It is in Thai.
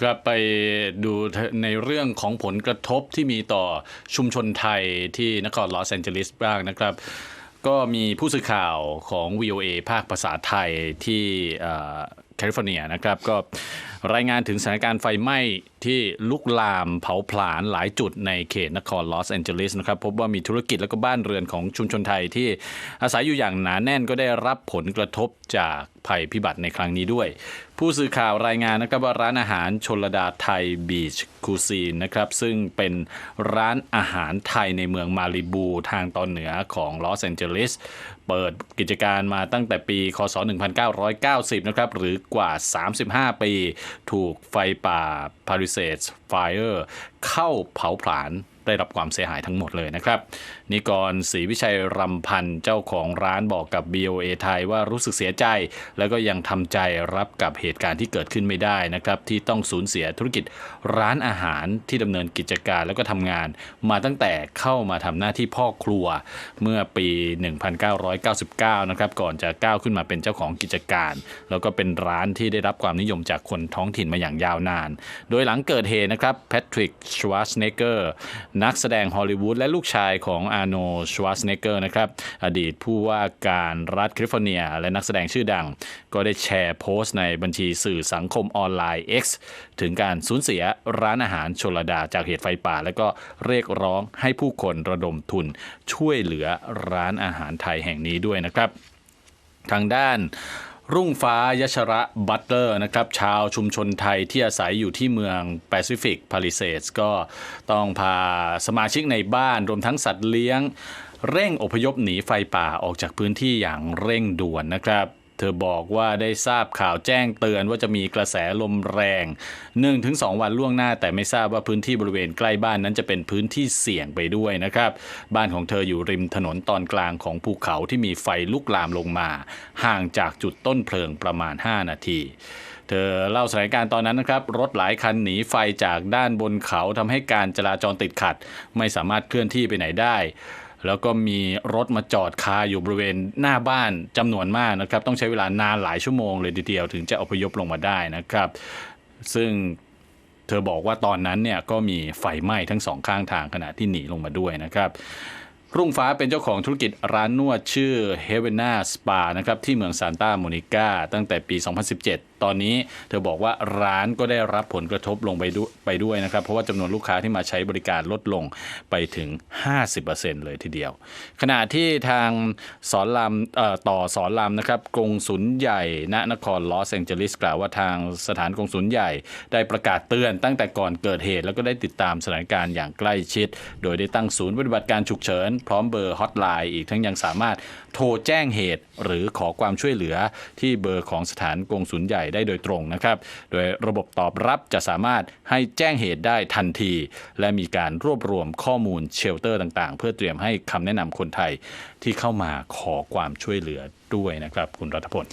ครับไปดูในเรื่องของผลกระทบที่มีต่อชุมชนไทยที่นครลอสแอนเจลิสบ้างนะครับ ก็มีผู้สื่อข่าวของ VOA ภาคภาษาไทยที่แคลิฟอร์เนียนะครับก็ รายงานถึงสถานการณ์ไฟไหม้ที่ลุกลามเผาผลาญหลายจุดในเขตนครลอสแอนเจลิสนะครับพบว่ามีธุรกิจและก็บ้านเรือนของชุมชนไทยที่อาศัยอยู่อย่างหนาแน่นก็ได้รับผลกระทบจากภัยพิบัติในครั้งนี้ด้วย ผู้สื่อข่าวรายงานนะครับว่าร้านอาหารชนระดาไทยบีชคูซีนนะครับซึ่งเป็นร้านอาหารไทยในเมืองมาริบูทางตอนเหนือของลอสแอนเจลิสเปิดกิจการมาตั้งแต่ปี คศ 1990 นะครับหรือกว่า 35 ปีถูกไฟป่า Palisades Fire เข้าเผาผลาญ ได้รับความเสียหายทั้งหมดเลยนะครับนิกรศรีวิชัยรำพันธ์เจ้าของร้านบอกกับ BOA ไทยว่ารู้สึกเสียใจ แล้วก็ยังทำใจรับกับเหตุการณ์ที่เกิดขึ้นไม่ได้นะครับที่ต้องสูญเสียธุรกิจร้านอาหารที่ดำเนินกิจการแล้วก็ทำงาน มาตั้งแต่เข้ามาทำหน้าที่พ่อครัวเมื่อปี 1999 นะครับก่อนจะก้าวขึ้นมาเป็นเจ้าของกิจการ แล้วก็เป็นร้านที่ได้รับความนิยมจากคนท้องถิ่นมาอย่างยาวนาน โดยหลังเกิดเหตุนะครับแพทริกชวาสเนเกอร์นักแสดงฮอลลีวูดและลูกชายของอาร์โนชวาสเนเกอร์นะครับอดีตผู้ว่าการรัฐแคลิฟอร์เนีย และนักแสดงชื่อดัง ก็ได้แชร์โพสต์ในบัญชีสื่อสังคมออนไลน์ X ถึงการสูญเสียร้านอาหารชลดาจากเหตุไฟป่า และก็เรียกร้องให้ผู้คนระดมทุนช่วยเหลือร้านอาหารไทยแห่งนี้ด้วยนะครับ ทางด้าน รุ่งฟ้ายชระบัตเลอร์นะครับชาวชุมชนไทยที่อาศัยอยู่ที่เมืองแปซิฟิกพาริเซสก็ต้องพาสมาชิกในบ้านรวมทั้งสัตว์เลี้ยง เร่งอพยพหนีไฟป่าออกจากพื้นที่อย่างเร่งด่วนนะครับ เธอบอกว่าได้ทราบข่าวแจ้งเตือนว่าจะมีกระแสลมแรง1-2วันล่วงหน้า แต่ไม่ทราบว่าพื้นที่บริเวณใกล้บ้านนั้นจะเป็นพื้นที่เสี่ยงไปด้วยนะครับ บ้านของเธออยู่ริมถนนตอนกลางของภูเขาที่มีไฟลุกลามลงมา ห่างจากจุดต้นเพลิงประมาณ 5 นาทีเธอเล่าสถานการณ์ตอนนั้นนะครับ รถหลายคันหนีไฟจากด้านบนเขาทำให้การจราจรติดขัด ไม่สามารถเคลื่อนที่ไปไหนได้ แล้วก็มีรถมาจอดคาอยู่บริเวณหน้าบ้านจำนวนมากนะครับ ต้องใช้เวลานานหลายชั่วโมงเลยทีเดียวถึงจะอพยพลงมาได้นะครับ ซึ่งเธอบอกว่าตอนนั้นเนี่ยก็มีไฟไหม้ทั้งสองข้างทางขณะที่หนีลงมาด้วยนะครับ รุ่งฟ้าเป็นเจ้าของธุรกิจร้านนวดชื่อ h e v e n a Spa นะครับที่เมืองซานตาโมนิกาตั้งแต่ปี 2017 ตอนนี้เธอบอกว่าร้านก็ได้รับผลกระทบลงไปด้วยไปด้วยนะครับ เพราะว่าจำนวนลูกค้าที่มาใช้บริการลดลงไปถึง 50%เลยทีเดียว ขณะที่ทางสอนรามต่อสอนรามนะครับกงสุลใหญ่ณนครลอสแองเจลิสกล่าวว่าทางสถานกงสุลใหญ่ได้ประกาศเตือนตั้งแต่ก่อนเกิดเหตุ แล้วก็ได้ติดตามสถานการณ์อย่างใกล้ชิด โดยได้ตั้งศูนย์ปฏิบัติการฉุกเฉินพร้อมเบอร์ฮอตไลน์อีกทั้งยังสามารถโทรแจ้งเหตุ หรือขอความช่วยเหลือที่เบอร์ของสถานกงสุลใหญ่ได้โดยตรงนะครับ โดยระบบตอบรับจะสามารถให้แจ้งเหตุได้ทันที และมีการรวบรวมข้อมูลเชลเตอร์ต่างๆ เพื่อเตรียมให้คำแนะนำคนไทยที่เข้ามาขอความช่วยเหลือด้วยนะครับ คุณรัฐพล